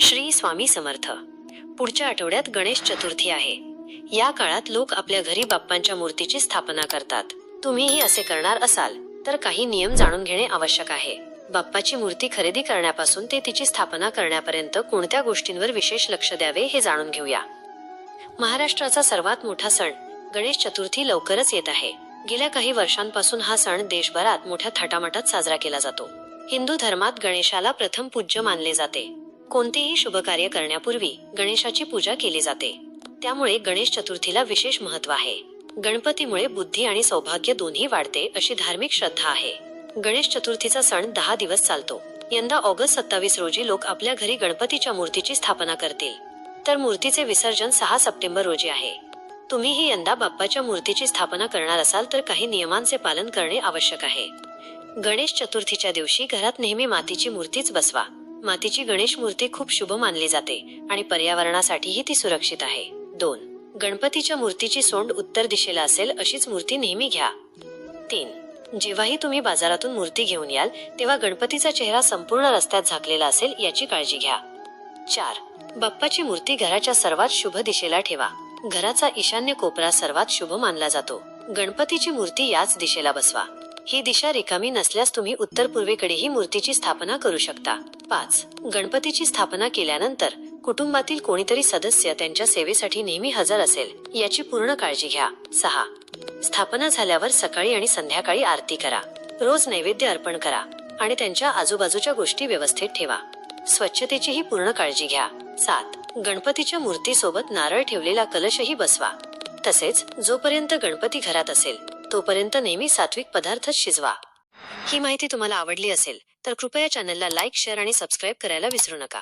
श्री स्वामी समर्थ. पुढच्या आठवड्यात गणेश चतुर्थी आहे. या काळात लोक आपल्या घरी बाप्पांच्या मूर्तीची स्थापना करतात. तुम्हीही असे करणार असाल तर काही नियम जाणून घेणे आवश्यक आहे. बाप्पाची मूर्ती खरेदी करण्यापासून ते तिची स्थापना करण्यापर्यंत कोणत्या गोष्टींवर विशेष लक्ष द्यावे हे जाणून घेऊया. महाराष्ट्राचा सर्वात मोठा सण गणेश चतुर्थी लवकरच येत आहे. गेल्या काही वर्षांपासून हा सण देशभरात मोठ्या थाटामाटात साजरा केला जातो. हिंदू धर्मात गणेशाला प्रथम पूज्य मानले जाते. कोणतेही शुभ कार्य करण्यापूर्वी गणेशाची पूजा केली जाते. त्यामुळे गणेश चतुर्थीला विशेष महत्त्व आहे. गणपतीमुळे बुद्धी आणि सौभाग्य दोन्ही वाढते अशी धार्मिक श्रद्धा आहे. गणेश चतुर्थीचा सण दहा दिवस चालतो. यंदा ऑगस्ट सत्तावीस रोजी लोक आपल्या घरी गणपतीच्या मूर्तीची स्थापना करतील. तर मूर्तीचे विसर्जन सहा सप्टेंबर रोजी आहे. तुम्हीही यंदा बाप्पाच्या मूर्तीची स्थापना करणार असाल तर काही नियमांचे पालन करणे आवश्यक आहे. गणेश चतुर्थीच्या दिवशी घरात नेहमी मातीची मूर्तीच बसवा. मातीची गणेश मूर्ती खूप शुभ मानली जाते आणि पर्यावरणासाठीही ती सुरक्षित आहे. दोन गणपतीच्या मूर्तीची सोंड उत्तर दिशेला असेल अशीच मूर्ती नेहमी घ्या. तीन जेव्हाही तुम्ही बाजारातून मूर्ती घेऊन याल तेव्हा गणपतीचा चेहरा संपूर्ण रस्त्यात झाकलेला असेल याची काळजी घ्या. चार बाप्पाची मूर्ती घराच्या सर्वात शुभ दिशेला ठेवा. घराचा ईशान्य कोपरा सर्वात शुभ मानला जातो. गणपतीची मूर्ती याच दिशेला बसवा. ही दिशा रिकामी नसल्यास तुम्ही उत्तर पूर्वेकडेही मूर्तीची स्थापना करू शकता. पाच. गणपतीची स्थापना केल्यानंतर कुटुंबातील कोणीतरी सदस्य त्यांच्या सेवेसाठी नेहमी हजर असेल याची पूर्ण काळजी घ्या. सहा. स्थापना झाल्यावर सकाळी आणि संध्याकाळी आरती करा. रोज नैवेद्य अर्पण करा आणि त्यांच्या आजूबाजूच्या गोष्टी व्यवस्थित ठेवा. स्वच्छतेचीही पूर्ण काळजी घ्या. सात. गणपतीच्या मूर्तीसोबत नारळ ठेवलेला कलशही बसवा. तसेच जोपर्यंत गणपती घरात असेल तोपर्यंत नेहमी सात्विक पदार्थच शिजवा. ही माहिती तुम्हाला आवडली असेल तर कृपया चॅनलला लाईक शेअर आणि सबस्क्राईब करायला विसरू नका.